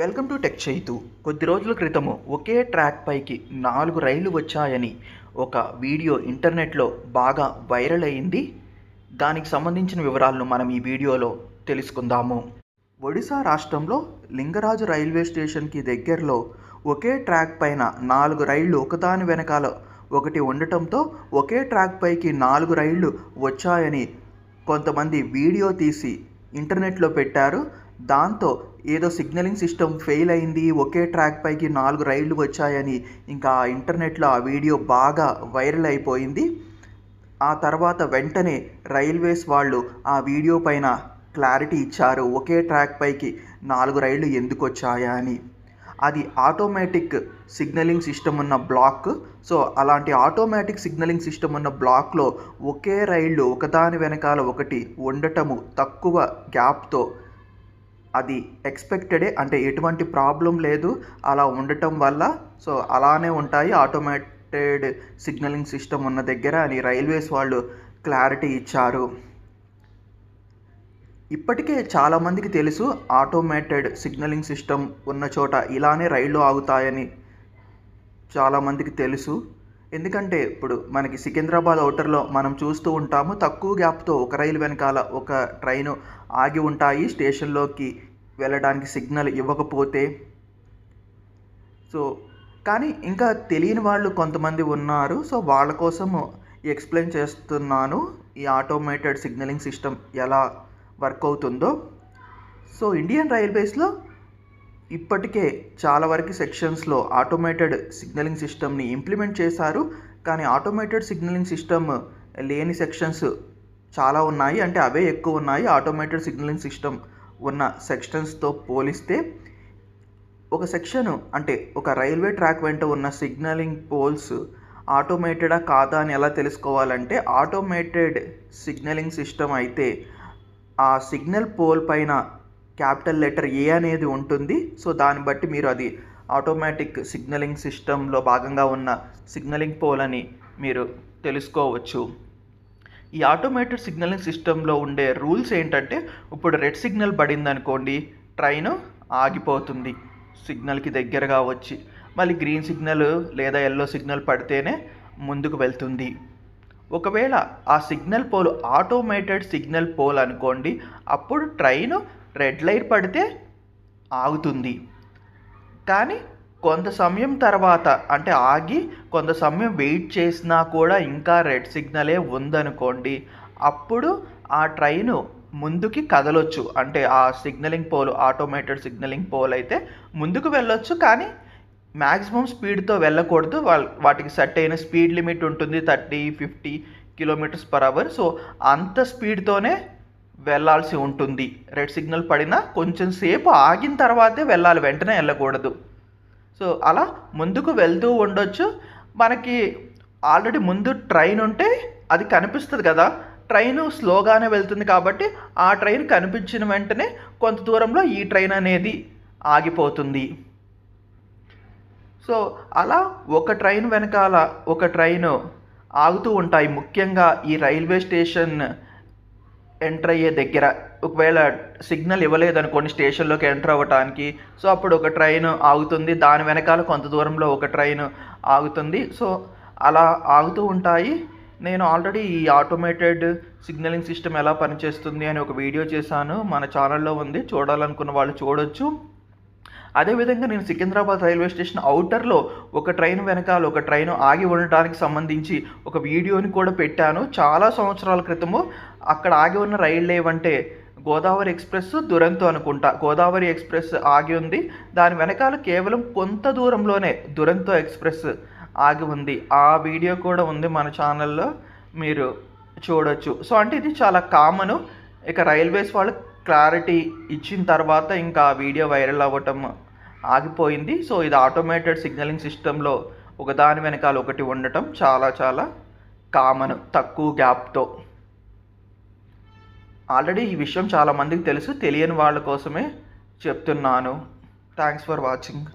Welcome to tech Chaitu. కొద్ది రోజుల క్రితము ఒకే ట్రాక్ పైకి నాలుగు రైళ్ళు వచ్చాయని ఒక వీడియో ఇంటర్నెట్లో బాగా వైరల్ అయింది. దానికి సంబంధించిన వివరాలను మనం ఈ వీడియోలో తెలుసుకుందాము. ఒడిశా రాష్ట్రంలో లింగరాజు రైల్వే స్టేషన్కి దగ్గరలో ఒకే ట్రాక్ పైన నాలుగు రైళ్ళు ఒకదాని వెనకాల ఒకటి ఉండటంతో ఒకే ట్రాక్ పైకి నాలుగు రైళ్ళు వచ్చాయని కొంతమంది వీడియో తీసి ఇంటర్నెట్లో పెట్టారు. దాంతో ఏదో సిగ్నలింగ్ సిస్టమ్ ఫెయిల్ అయింది ఒకే ట్రాక్ పైకి నాలుగు రైళ్ళు వచ్చాయని ఇంకా ఇంటర్నెట్లో ఆ వీడియో బాగా వైరల్ అయిపోయింది. ఆ తర్వాత వెంటనే రైల్వేస్ వాళ్ళు ఆ వీడియో పైన క్లారిటీ ఇచ్చారు ఒకే ట్రాక్ పైకి నాలుగు రైళ్ళు ఎందుకు వచ్చాయా అని. అది ఆటోమేటిక్ సిగ్నలింగ్ సిస్టమ్ ఉన్న బ్లాక్. సో అలాంటి ఆటోమేటిక్ సిగ్నలింగ్ సిస్టమ్ ఉన్న బ్లాక్లో ఒకే రైళ్ళు ఒకదాని వెనకాల ఒకటి ఉండటము తక్కువ గ్యాప్తో అది ఎక్స్పెక్టెడే అంటే ఎటువంటి ప్రాబ్లం లేదు. అలా ఉండటం వల్ల సో అలానే ఉంటాయి. ఆటోమేటెడ్ సిగ్నలింగ్ సిస్టమ్ ఉన్న దగ్గర అని రైల్వేస్ వాళ్ళు క్లారిటీ ఇచ్చారు. ఇప్పటికే చాలామందికి తెలుసు ఆటోమేటెడ్ సిగ్నలింగ్ సిస్టమ్ ఉన్న చోట ఇలానే రైళ్ళు ఆగుతాయని చాలామందికి తెలుసు. ఎందుకంటే ఇప్పుడు మనకి సికింద్రాబాద్ అవుటర్లో మనం చూస్తూ ఉంటాము తక్కువ గ్యాప్తో ఒక రైలు వెనకాల ఒక ట్రైను ఆగి ఉంటాయి స్టేషన్లోకి వెళ్ళడానికి సిగ్నల్ ఇవ్వకపోతే. సో కానీ ఇంకా తెలియని వాళ్ళు కొంతమంది ఉన్నారు. సో వాళ్ళ కోసం ఎక్స్ప్లెయిన్ చేస్తున్నాను ఈ ఆటోమేటెడ్ సిగ్నలింగ్ సిస్టమ్ ఎలా వర్క్ అవుతుందో. సో ఇండియన్ రైల్వేస్లో ఇప్పటికే చాలా వరకు సెక్షన్స్లో ఆటోమేటెడ్ సిగ్నలింగ్ సిస్టమ్ని ఇంప్లిమెంట్ చేశారు. కానీ ఆటోమేటెడ్ సిగ్నలింగ్ సిస్టమ్ లేని సెక్షన్స్ చాలా ఉన్నాయి. అంటే అవే ఎక్కువ ఉన్నాయి. ఆటోమేటెడ్ సిగ్నలింగ్ సిస్టమ్ ఉన్న సెక్షన్స్తో పోలిస్తే ఒక సెక్షన్ అంటే ఒక రైల్వే ట్రాక్ వెంట ఉన్న సిగ్నలింగ్ పోల్స్ ఆటోమేటెడా కాదా అని ఎలా తెలుసుకోవాలంటే ఆటోమేటెడ్ సిగ్నలింగ్ సిస్టమ్ అయితే ఆ సిగ్నల్ పోల్ పైన క్యాపిటల్ లెటర్ ఏ అనేది ఉంటుంది. సో దాన్ని బట్టి మీరు అది ఆటోమేటిక్ సిగ్నలింగ్ సిస్టంలో భాగంగా ఉన్న సిగ్నలింగ్ పోల్ అని మీరు తెలుసుకోవచ్చు. ఈ ఆటోమేటెడ్ సిగ్నలింగ్ సిస్టంలో ఉండే రూల్స్ ఏంటంటే ఇప్పుడు రెడ్ సిగ్నల్ పడింది అనుకోండి ట్రైన్ ఆగిపోతుంది. సిగ్నల్కి దగ్గరగా వచ్చి మళ్ళీ గ్రీన్ సిగ్నల్ లేదా ఎల్లో సిగ్నల్ పడితేనే ముందుకు వెళ్తుంది. ఒకవేళ ఆ signal pole automated signal pole అనుకోండి అప్పుడు ట్రైన్ రెడ్ లైట్ పడితే ఆగుతుంది. కానీ కొంత సమయం తర్వాత అంటే ఆగి కొంత సమయం వెయిట్ చేసినా కూడా ఇంకా రెడ్ సిగ్నలే ఉందనుకోండి అప్పుడు ఆ ట్రైను ముందుకి కదలొచ్చు. అంటే ఆ signalling pole automated signalling pole అయితే ముందుకు వెళ్ళొచ్చు కానీ మ్యాక్సిమం స్పీడ్తో వెళ్ళకూడదు. వాళ్ళ వాటికి సెట్ అయిన స్పీడ్ లిమిట్ ఉంటుంది thirty fifty kilometres per hour. So అంత స్పీడ్తోనే వెళ్ళాల్సి ఉంటుంది. రెడ్ సిగ్నల్ పడినా కొంచెం సేపు ఆగిన తర్వాతే వెళ్ళాలి వెంటనే వెళ్ళకూడదు. సో అలా ముందుకు వెళ్తూ ఉండొచ్చు. మనకి ఆల్రెడీ ముందు ట్రైన్ ఉంటే అది కనిపిస్తుంది కదా. ట్రైన్ స్లోగానే వెళ్తుంది కాబట్టి ఆ ట్రైన్ కనిపించిన వెంటనే కొంత దూరంలో ఈ ట్రైన్ అనేది ఆగిపోతుంది. సో అలా ఒక ట్రైన్ వెనకాల ఒక ట్రైన్ ఆగుతూ ఉంటాయి. ముఖ్యంగా ఈ రైల్వే స్టేషన్ ఎంటర్ అయ్యే దగ్గర ఒకవేళ సిగ్నల్ ఇవ్వలేదనుకోండి స్టేషన్లోకి ఎంటర్ అవ్వటానికి సో అప్పుడు ఒక ట్రైన్ ఆగుతుంది. దాని వెనకాల కొంత దూరంలో ఒక ట్రైన్ ఆగుతుంది. సో అలా ఆగుతూ ఉంటాయి. నేను ఆల్రెడీ ఈ ఆటోమేటెడ్ సిగ్నలింగ్ సిస్టమ్ ఎలా పనిచేస్తుంది అని ఒక వీడియో చేశాను. మన ఛానల్లో ఉంది. చూడాలనుకున్న వాళ్ళు చూడొచ్చు. అదేవిధంగా నేను సికింద్రాబాద్ రైల్వే స్టేషన్ అవుటర్లో ఒక ట్రైన్ వెనకాల ఒక ట్రైన్ ఆగి ఉండటానికి సంబంధించి ఒక వీడియోని కూడా పెట్టాను. చాలా సంవత్సరాల క్రితము అక్కడ ఆగి ఉన్న రైళ్ళు ఏవంటే గోదావరి ఎక్స్ప్రెస్ దురంతో అనుకుంటా. గోదావరి ఎక్స్ప్రెస్ ఆగి ఉంది. దాని వెనకాల కేవలం కొంత దూరంలోనే దురంతో ఎక్స్ప్రెస్ ఆగి ఉంది. ఆ వీడియో కూడా ఉంది మన ఛానల్లో. మీరు చూడొచ్చు. సో అంటే ఇది చాలా కామను. ఇక రైల్వేస్ వాళ్ళు క్లారిటీ ఇచ్చిన తర్వాత ఇంకా ఆ వీడియో వైరల్ అవ్వటం ఆగిపోయింది. సో ఇది ఆటోమేటెడ్ సిగ్నలింగ్ సిస్టంలో ఒకదాని వెనకాల ఒకటి ఉండటం చాలా చాలా కామన్ తక్కువ గ్యాప్తో. ఆల్రెడీ ఈ విషయం చాలామందికి తెలుసు తెలియని వాళ్ళ కోసమే చెప్తున్నాను. Thanks for watching